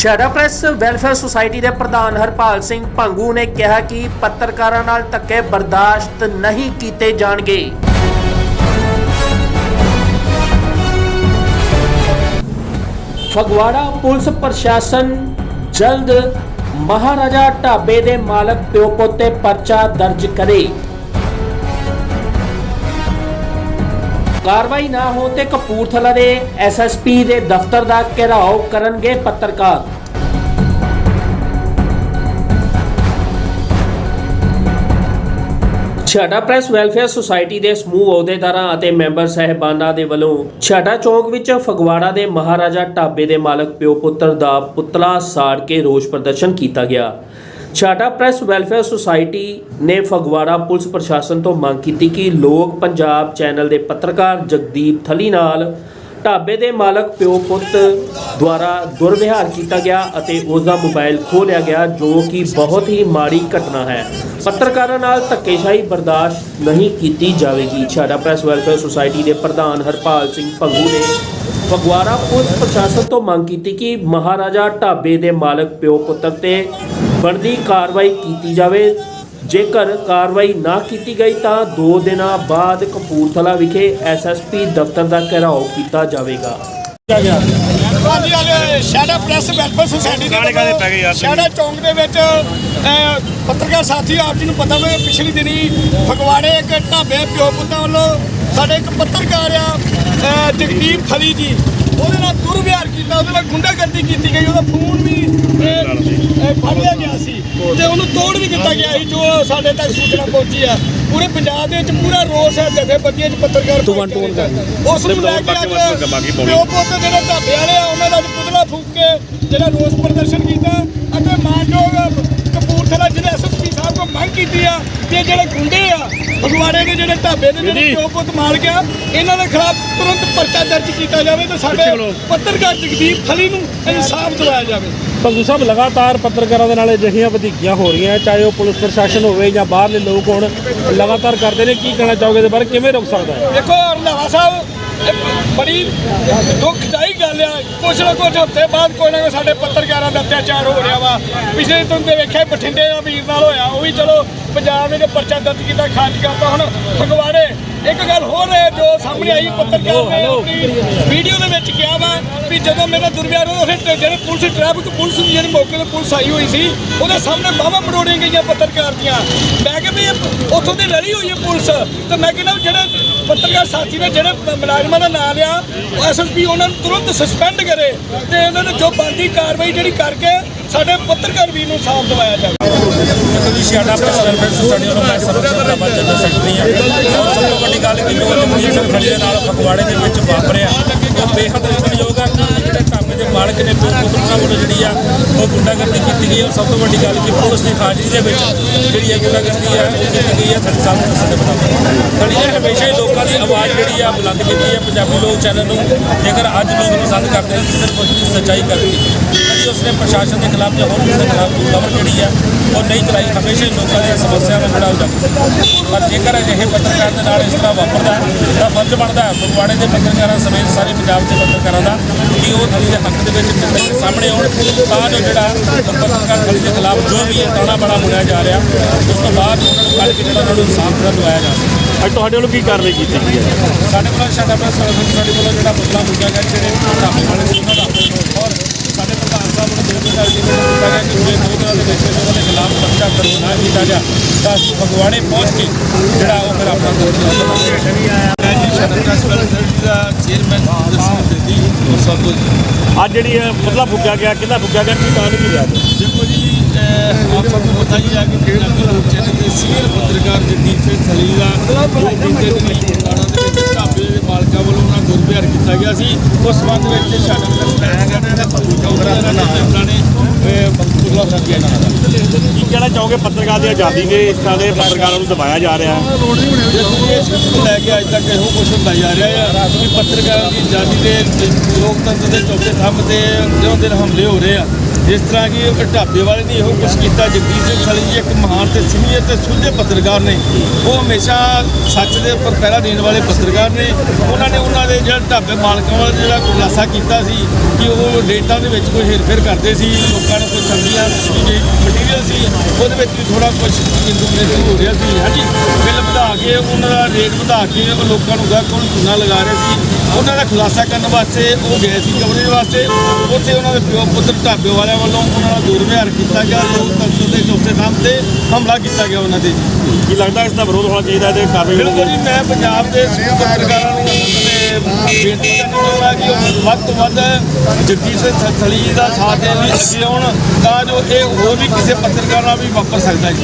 ਸ਼ਹਿਰਾ press welfare society ਦੇ ਪ੍ਰਧਾਨ ਹਰਪਾਲ ਸਿੰਘ ਭੰਗੂ ਨੇ ਕਿਹਾ ਕਿ ਪੱਤਰਕਾਰਾਂ ਨਾਲ ਧੱਕੇ ਬਰਦਾਸ਼ਤ ਨਹੀਂ ਕੀਤੇ ਜਾਣਗੇ। ਫਗਵਾੜਾ ਪੁਲਿਸ ਪ੍ਰਸ਼ਾਸਨ ਜਲਦ ਮਹਾਰਾਜਾ ਢਾਬੇ ਦੇ ਮਾਲਕ ਪਿਓ ਪੋਤੇ ਪਰਚਾ ਦਰਜ ਕਰੇ। ਕਾਰਵਾਈ ਨਾ ਹੋਣ ਤੇ ਕਪੂਰਥਲਾ ਦੇ ਐਸਐਸਪੀ ਦੇ ਦਫ਼ਤਰ ਦਾ ਘਿਰਾਓ ਕਰਨਗੇ ਪੱਤਰਕਾਰ। ਛਾਟਾ ਪ੍ਰੈਸ ਵੈਲਫੇਅਰ ਸੁਸਾਇਟੀ ਦੇ ਸਮੂਹ ਅਹੁਦੇਦਾਰਾਂ ਅਤੇ ਮੈਂਬਰ ਸਹਿਬਾਨਾਂ ਦੇ ਵੱਲੋਂ ਛਾਟਾ ਚੌਕ ਵਿੱਚ ਫਗਵਾੜਾ ਦੇ ਮਹਾਰਾਜਾ ਢਾਬੇ ਦੇ ਮਾਲਕ ਪਿਓ ਪੁੱਤਰ ਦਾ ਪੁਤਲਾ ਸਾੜ ਕੇ ਰੋਸ ਪ੍ਰਦਰਸ਼ਨ ਕੀਤਾ ਗਿਆ। ਛਾਟਾ ਪ੍ਰੈਸ ਵੈਲਫੇਅਰ ਸੁਸਾਇਟੀ ਨੇ ਫਗਵਾੜਾ ਪੁਲਿਸ ਪ੍ਰਸ਼ਾਸਨ ਤੋਂ ਮੰਗ ਕੀਤੀ ਕਿ ਲੋਕ ਪੰਜਾਬ ਚੈਨਲ ਦੇ ਪੱਤਰਕਾਰ ਜਗਦੀਪ ਥਲੀ ਨਾਲ ਢਾਬੇ ਦੇ ਮਾਲਕ ਪਿਓ ਪੁੱਤ ਦੁਆਰਾ ਦੁਰਵਿਹਾਰ ਕੀਤਾ ਗਿਆ ਅਤੇ ਉਸ ਦਾ ਮੋਬਾਈਲ ਖੋਹ ਲਿਆ ਗਿਆ, ਜੋ ਕਿ ਬਹੁਤ ਹੀ ਮਾੜੀ ਘਟਨਾ ਹੈ। ਪੱਤਰਕਾਰਾਂ ਨਾਲ ਧੱਕੇਸ਼ਾਹੀ ਬਰਦਾਸ਼ਤ ਨਹੀਂ ਕੀਤੀ ਜਾਵੇਗੀ। ਛਾੜਾ ਪ੍ਰੈਸ ਵੈਲਫੇਅਰ ਸੁਸਾਇਟੀ ਦੇ ਪ੍ਰਧਾਨ ਹਰਪਾਲ ਸਿੰਘ ਭੰਗੂ ਨੇ ਫਗਵਾੜਾ ਪੁਲਿਸ ਪ੍ਰਸ਼ਾਸਨ ਤੋਂ ਮੰਗ ਕੀਤੀ ਕਿ ਮਹਾਰਾਜਾ ਢਾਬੇ ਦੇ ਮਾਲਕ ਪਿਓ ਪੁੱਤਰ ਤੇ ਬਣਦੀ ਕਾਰਵਾਈ ਕੀਤੀ ਜਾਵੇ। ਜੇਕਰ ਕਾਰਵਾਈ ਨਾ ਕੀਤੀ ਗਈ ਤਾਂ 2 ਦਿਨਾਂ ਬਾਅਦ ਕਪੂਰਥਲਾ ਵਿਖੇ ਐਸਐਸਪੀ ਦਫ਼ਤਰ ਦਾ ਘਿਰਾਓ ਕੀਤਾ ਜਾਵੇਗਾ। ਹਾਂਜੀ ਹਾਲੇ ਸ਼ਾਡਾ ਪ੍ਰੈਸ ਵੈਲਫੇਅਰ ਸੁਸਾਇਟੀ ਦੇ ਗਾਣੇ ਗਾਣੇ ਪੈ ਗਏ ਯਾਰ। ਸ਼ਾਡਾ ਚੌਂਕ ਦੇ ਵਿੱਚ ਪੱਤਰਕਾਰ ਸਾਥੀ ਆਪ ਜੀ ਨੂੰ ਪਤਾ ਹੋਵੇ ਪਿਛਲੀ ਦਿਨੀ ਫਗਵਾੜੇ ਇੱਕ ਢਾਬੇ ਪਿਓ ਪੁੱਤਾਂ ਵੱਲੋਂ ਸਾਡੇ ਇੱਕ ਪੱਤਰਕਾਰ ਆ ਜਗਦੀਪ ਥਲੀ ਜੀ। ਉਹਦੇ ਨਾਲ ਦੁਰਵਿਹਾਰ ਕੀਤਾ ਉਹਦੇ ਨਾਲ ਗੁੰਡਾਗਰਦੀ ਕੀਤੀ ਗਈ ਉਹਦਾ ਫੋਨ ਵੀ ਫੜ ਲਿਆ ਗਿਆ ਸੀ। ਤੇ ਉਹਨੂੰ ਤੋੜ ਵੀ ਦਿੱਤਾ ਗਿਆ ਸੀ ਜੋ ਸਾਡੇ ਤੱਕ ਸੂਚਨਾ ਪਹੁੰਚੀ ਆ। ਪੂਰੇ ਪੰਜਾਬ ਦੇ ਵਿੱਚ ਪੂਰਾ ਰੋਸ ਹੈ ਜਥੇਬੰਦੀਆਂ 'ਚ ਪੱਤਰਕਾਰ ਉਸ ਨੂੰ ਲੈ ਕੇ ਅੱਜ। ਪਿਓ ਪੁੱਤ ਜਿਹੜੇ ਢਾਬੇ ਵਾਲੇ ਆ ਉਹਨਾਂ ਦਾ ਅੱਜ ਪੁਤਲਾ ਫੂਕ ਕੇ ਜਿਹੜਾ ਰੋਸ ਪ੍ਰਦਰਸ਼ਨ ਕੀਤਾ ਅਤੇ ਮਾਨਯੋਗ ਕਪੂਰਥਲਾ ਜ਼ਿਲ੍ਹੇ ਐਸਐਸਪੀ ਸਾਹਿਬ ਕੋ ਮੰਗ ਕੀਤੀ ਆ ਕਿ ਜਿਹੜੇ ਗੁੰਡੇ ਆ ਫਗਵਾੜੇ ਦੇ ਜਿਹੜੇ ਢਾਬੇ ਦੇ ਜਿਹੜੇ ਪੁੱਤ ਮਾਲਕ ਆ ਇਹਨਾਂ ਦੇ ਖਿਲਾਫ ਤੁਰੰਤ ਪਰਚਾ ਦਰਜ ਕੀਤਾ ਜਾਵੇ ਤੇ ਸਾਡੇ। ਪੱਤਰਕਾਰ ਜਗਦੀਪ ਥਲੀ ਨੂੰ ਇਨਸਾਫ ਦਿਵਾਇਆ ਜਾਵੇ। ਭੰਗੂ ਸਾਹਿਬ ਲਗਾਤਾਰ ਪੱਤਰਕਾਰਾਂ ਦੇ ਨਾਲ ਅਜਿਹੀਆਂ ਵਧੀਕੀਆਂ ਹੋ ਰਹੀਆਂ ਚਾਹੇ ਉਹ ਪੁਲਿਸ ਪ੍ਰਸ਼ਾਸਨ ਹੋਵੇ ਜਾਂ ਬਾਹਰਲੇ ਲੋਕ ਹੋਣ ਲਗਾਤਾਰ ਕਰਦੇ ਨੇ ਕੀ ਕਹਿਣਾ ਚਾਹੋਗੇ ਇਹਦੇ ਬਾਰੇ? ਕਿਵੇਂ ਰੁਕ ਸਕਦਾ ਹੈ? ਦੇਖੋ ਰੰਧਾਵਾ ਸਾਹਿਬ ਬੜੀ ਦੁਖਦਾਈ ਗੱਲ ਆ ਕੁਛ ਨਾ ਕੁਛ ਹਫ਼ਤੇ ਬਾਅਦ ਕੋਈ ਨਾ ਕੋਈ ਸਾਡੇ ਪੱਤਰਕਾਰਾਂ ਦਾ ਅਤਿਆਚਾਰ ਹੋ ਰਿਹਾ ਵਾ। ਪਿਛਲੇ ਦਿਨ ਦੇ ਵੇਖਿਆ ਬਠਿੰਡੇ ਦਾ ਵੀਰ ਨਾਲ ਹੋਇਆ ਉਹ ਵੀ ਚਲੋ ਪੰਜਾਬ ਨੇ ਪਰਚਾ ਦਰਜ ਕੀਤਾ ਖਾਰਜ ਕਰਤਾ ਹੁਣ ਫਗਵਾੜੇ। ਇੱਕ ਗੱਲ ਹੋਰ ਹੈ ਜੋ ਸਾਹਮਣੇ ਆਈ ਪੱਤਰਕਾਰ ਨੇ ਆਪਣੀ ਵੀਡੀਓ ਦੇ ਵਿੱਚ ਕਿਹਾ ਵਾ ਵੀ ਜਦੋਂ ਮੇਰਾ ਦੁਰਵਿਹਾਰ ਹੋਇਆ ਉਹਦੇ ਜਿਹੜੇ ਪੁਲਿਸ ਟ੍ਰੈਫਿਕ ਪੁਲਿਸ ਦੀ ਜਿਹੜੀ ਮੌਕੇ ਤੇ ਪੁਲਿਸ ਆਈ ਹੋਈ ਸੀ ਉਹਦੇ ਸਾਹਮਣੇ ਬਾਹਾਂ ਮਰੋੜੀਆਂ ਗਈਆਂ ਪੱਤਰਕਾਰ ਦੀਆਂ। ਮੈਂ ਕਿਹਾ ਵੀ ਉੱਥੋਂ ਦੀ ਲੜੀ ਹੋਈ ਹੈ ਪੁਲਿਸ ਤੇ ਮੈਂ ਕਹਿੰਦਾ ਜਿਹੜੇ ਪੱਤਰਕਾਰ ਸਾਥੀ ਨੇ ਜਿਹੜੇ ਮੁਲਾਜ਼ਮਾਂ ਦਾ ਨਾਮ ਲਿਆ, ਉਹ ਐਸਐਸਪੀ ਉਹਨਾਂ ਨੂੰ ਤੁਰੰਤ ਸਸਪੈਂਡ ਕਰੇ ਤੇ ਇਹਨਾਂ ਨੇ ਜੋ ਬਣਦੀ ਕਾਰਵਾਈ ਜਿਹੜੀ ਕਰਕੇ ਸਾਡੇ ਪੱਤਰਕਾਰ ਵੀਰ ਨੂੰ ਸਾਫ਼ ਦਵਾਇਆ ਜਾਵੇ। ਕਦੀ ਸ਼ਿਆੜਾ ਪ੍ਰੈਸ ਵੈਲਫੇਅਰ ਵੱਲੋਂ ਮੈਂ ਸਰਵਿਸ ਦਾ ਬਾਅਦ ਜਨਰਲ ਸੈਕਟਰੀ ਹਾਂ ਸਭ ਤੋਂ ਵੱਡੀ ਗੱਲ ਕਿ ਜੋ ਜਮਹੂਰੀਅਤ ਸਿੰਘ ਨਾਲ ਫਗਵਾੜੇ ਦੇ ਵਿੱਚ ਵਾਪਰਿਆ, ਉਹ ਬੇਹੱਦ ਨਿੰਦਣਯੋਗ ਆ। ਮਾਲਕ ਨੇ ਦੋ ਪੁੱਤਰਾਂ ਵੱਲੋਂ ਜਿਹੜੀ ਆ ਉਹ ਗੁੰਡਾਗਰਦੀ ਕੀਤੀ ਗਈ ਔਰ ਸਭ ਤੋਂ ਵੱਡੀ ਗੱਲ ਕਿ ਪੁਲਿਸ ਦੀ ਹਾਜ਼ਰੀ ਦੇ ਵਿੱਚ ਜਿਹੜੀ ਹੈ ਗੁੰਡਾਗਰਦੀ ਹੈ, ਉਹ ਕੀਤੀ ਗਈ ਹੈ। ਸਾਡੇ ਸਾਹਮਣੇ ਸਾਡੇ ਬਰਾਬਰ। ਸਾਡੀ ਨੇ ਹਮੇਸ਼ਾ ਹੀ ਲੋਕਾਂ ਦੀ ਆਵਾਜ਼ ਜਿਹੜੀ ਆ ਬੁਲੰਦ ਕੀਤੀ ਹੈ। ਪੰਜਾਬੀ ਲੋਕ ਚੈਨਲ ਨੂੰ ਜੇਕਰ ਅੱਜ ਲੋਕ ਪਸੰਦ ਕਰਦੇ ਨੇ ਤਾਂ ਸਿਰਫ ਉਸਦੀ ਸੱਚਾਈ ਕਰਕੇ ਕਦੀ ਉਸਨੇ ਪ੍ਰਸ਼ਾਸਨ ਦੇ ਖਿਲਾਫ ਜਾਂ ਹੋਰ ਕਿਸੇ ਦੇ ਖਿਲਾਫ ਕੋਈ ਖਬਰ ਜਿਹੜੀ ਆ, ਉਹ ਨਹੀਂ ਚਲਾਈ ਹਮੇਸ਼ਾ ਹੀ ਲੋਕਾਂ ਦੀਆਂ ਸਮੱਸਿਆਵਾਂ ਨੂੰ ਬੜਾ ਉਜਾਗਰ ਪਰ ਜੇਕਰ ਅਜਿਹੇ ਪੱਤਰਕਾਰ ਦੇ ਨਾਲ ਇਸ ਤਰ੍ਹਾਂ ਵਾਪਰਦਾ ਤਾਂ ਫਰਜ਼ ਬਣਦਾ ਹੈ, ਫਗਵਾੜੇ ਦੇ ਪੱਤਰਕਾਰਾਂ ਸਮੇਤ ਸਾਰੇ ਪੰਜਾਬ ਦੇ ਪੱਤਰਕਾਰਾਂ ਦਾ ਕਿ ਉਹ ਥਲੀ ਦੇ ਹੱਕ ਦੇ ਵਿੱਚ ਸਾਹਮਣੇ ਆਉਣ ਤਾਂ ਜੋ ਜਿਹੜਾ ਪੱਤਰਕਾਰ ਥਲੀ ਦੇ ਖਿਲਾਫ ਜੋ ਵੀ ਇਹ ਤਾਣਾ ਬਾਣਾ ਮੁਣਿਆ ਜਾ ਰਿਹਾ ਉਸ ਤੋਂ ਬਾਅਦ ਉਹਨਾਂ ਨੂੰ ਕੱਢ ਕੇ ਜਿਹੜਾ ਉਹਨਾਂ ਨੂੰ ਇਨਸਾਫ ਜਿਹੜਾ ਦਵਾਇਆ ਜਾ ਸਕੇ ਅੱਜ ਤੁਹਾਡੇ ਵੱਲੋਂ ਕੀ ਕਾਰਵਾਈ ਕੀਤੀ ਗਈ ਹੈ? ਸਾਡੇ ਕੋਲ ਸਾਡਾ ਪ੍ਰੈਸ ਸਾਡੇ ਕੋਲ ਜਿਹੜਾ ਮੁੱਦਾ ਮੁੱਦਾ ਗਿਆ ਜਿਹੜੇ ਢਾਬੇ ਵਾਲੇ ਸੀ ਉਹਨਾਂ ਦਾ ਔਰ ਸਾਡੇ ਪ੍ਰਧਾਨ ਸਾਹਿਬ ਨੂੰ ਦੋ ਦਿਨ ਦਾ ਅਲਟੀਮੇਟਮ ਦਿੱਤਾ ਗਿਆ ਕਿ ਜੇ ਦੋ ਦਿਨਾਂ ਦੇ ਵਿੱਚ ਉਹਨਾਂ ਦੇ ਖਿਲਾਫ ਪਰਚਾ ਦਰਜ ਨਾ ਕੀਤਾ ਗਿਆ ਤਾਂ ਫਗਵਾੜੇ ਪਹੁੰਚ ਕੇ ਜਿਹੜਾ ਉਹ ਫਿਰ ਆਪਣਾ ਕਰਾਂਗੇ ਮੈਂ ਜੀ ਸ਼ਟਰ ਪ੍ਰੈਸ ਦਾ ਚੇਅਰਮੈਨ ਔਰ ਸਭ ਅੱਜ ਜਿਹੜੀ ਹੈ ਮਤਲਬ ਫੁੱਕਿਆ ਗਿਆ ਕਿੰਨਾ ਫੁੱਕਿਆ ਗਿਆ ਕੀ ਕਾਰਨ ਕੀ ਰਿਹਾ ਦੇਖੋ ਜੀ ਅਹ, ਆਪ ਸਭ ਨੂੰ ਪਤਾ ਹੀ ਹੈ ਕਿ ਪੰਜਾਬੀ ਲੋਕ ਚੈਨਲ ਦੇ ਸੀਨੀਅਰ ਪੱਤਰਕਾਰ ਜਗਦੀਪ ਸਿੰਘ ਥਲੀ ਦਾ ਬੀਤੇ ਦਿਨੀ ਫਗਵਾੜਾ ਦੇ ਵਿੱਚ ਢਾਬੇ ਦੇ ਮਾਲਕਾਂ ਵੱਲੋਂ ਉਹਨਾਂ ਦੁਰਵਿਹਾਰ ਕੀਤਾ ਗਿਆ ਸੀ। ਉਸ ਸੰਬੰਧ ਵਿੱਚ ਸ਼ਟਰ ਪ੍ਰੈਸ ਵੈਲਫੇਅਰ ਦਾ ਚੌਕੀਦਾਰ ਉਹਨਾਂ ਮੈਂਬਰਾਂ ਨੇ ਬੰਕੂਲਾ ਫਰਕਿਆ ਜੀ ਕੀ ਕਹਿਣਾ ਚਾਹੋਗੇ? ਪੱਤਰਕਾਰ ਦੀ ਆਜ਼ਾਦੀ ਦੇ ਇਸ ਤਰ੍ਹਾਂ ਦੇ ਪੱਤਰਕਾਰਾਂ ਨੂੰ ਦਬਾਇਆ ਜਾ ਰਿਹਾ ਹੈ। ਦੇਖੋ ਇਸ ਨੂੰ ਲੈ ਕੇ ਅੱਜ ਤੱਕ ਇਹੋ ਕੁਛ ਹੁੰਦਾ ਜਾ ਰਿਹਾ ਹੈ ਕਿ ਪੱਤਰਕਾਰਾਂ ਦੀ ਆਜ਼ਾਦੀ ਦੇ ਲੋਕਤੰਤਰ ਦੇ ਚੌਥੇ ਥੰਮ ਤੇ ਦਿਨੋਂ ਦਿਨ ਹਮਲੇ ਹੋ ਰਹੇ ਆ। ਜਿਸ ਤਰ੍ਹਾਂ ਕਿ ਢਾਬੇ ਵਾਲੇ ਨੇ ਇਹੋ ਕੁਛ ਕੀਤਾ, ਜਗਦੀਸ਼ ਸਿੰਘ ਸਲੀ ਜੀ ਇੱਕ ਮਹਾਨ ਤੇ ਸੀਨੀਅਰ ਤੇ ਸੁਲਝੇ ਪੱਤਰਕਾਰ ਨੇ। ਉਹ ਹਮੇਸ਼ਾ ਸੱਚ ਦੇ ਉੱਪਰ ਪਹਿਰਾ ਦੇਣ ਵਾਲੇ ਪੱਤਰਕਾਰ ਨੇ। ਉਹਨਾਂ ਨੇ ਉਹਨਾਂ ਦੇ ਜਿਹੜਾ ਢਾਬੇ ਮਾਲਕਾਂ ਵਾਲਾ ਜਿਹੜਾ ਖੁਲਾਸਾ ਕੀਤਾ ਸੀ ਕਿ ਉਹ ਡੇਟਾਂ ਦੇ ਵਿੱਚ ਕੋਈ ਹੇਰਫੇਰ ਕਰਦੇ ਸੀ, ਲੋਕਾਂ ਨੂੰ ਕੋਈ ਸਬਜ਼ੀਆਂ ਮਟੀਰੀਅਲ ਸੀ ਉਹਦੇ ਵਿੱਚ ਵੀ ਥੋੜਾ ਕੁਝ ਇੰਟਰਪ੍ਰੀਟੇਸ਼ਨ ਹੋ ਰਿਹਾ ਸੀ। ਹਾਂਜੀ ਬਿੱਲ ਵਧਾ ਕੇ ਉਹਨਾਂ ਦਾ ਰੇਟ ਵਧਾ ਕੇ ਉਹ ਲੋਕਾਂ ਨੂੰ ਗਾਹਕ ਕੋਲ ਚੂਨਾ ਲਗਾ ਰਹੇ ਸੀ। ਉਹਨਾਂ ਦਾ ਖੁਲਾਸਾ ਕਰਨ ਵਾਸਤੇ ਉਹ ਗਏ ਸੀ ਕਵਰੇਜ ਵਾਸਤੇ। ਉੱਥੇ ਉਹਨਾਂ ਦੇ ਪਿਓ ਪੁੱਤਰ ਢਾਬੇ ਵਾਲਿਆਂ ਵੱਲੋਂ ਉਹਨਾਂ ਦਾ ਦੁਰਵਿਹਾਰ ਕੀਤਾ ਗਿਆ ਲੋਕਤੰਤਰ ਦੇ ਚੌਥੇ ਥੰਮ ਤੇ ਹਮਲਾ ਕੀਤਾ ਗਿਆ ਉਹਨਾਂ ਦੇ ਕੀ ਲੱਗਦਾ ਇਸ ਦਾ ਵਿਰੋਧ ਹੋਣਾ ਚਾਹੀਦਾ ਤੇ ਕਾਰਵਾਈ ਬਿਲਕੁਲ ਜੀ ਮੈਂ ਪੰਜਾਬ ਦੇ ਪੱਤਰਕਾਰਾਂ ਨੂੰ ਤੇ ਬੇਨਤੀ ਕਰਨੀ ਚਾਹੁੰਦਾ ਕਿ ਵੱਧ ਤੋਂ ਵੱਧ ਜਗਜੀਤ ਸਿੰਘ ਥਲੀ ਦਾ ਸਾਥ ਦੇਣ ਲਈ ਅੱਗੇ ਆਉਣ ਤਾਂ ਜੋ ਇਹ ਹੋਰ ਵੀ ਕਿਸੇ ਪੱਤਰਕਾਰ ਨਾਲ ਵੀ ਵਾਪਰ ਸਕਦਾ ਜੀ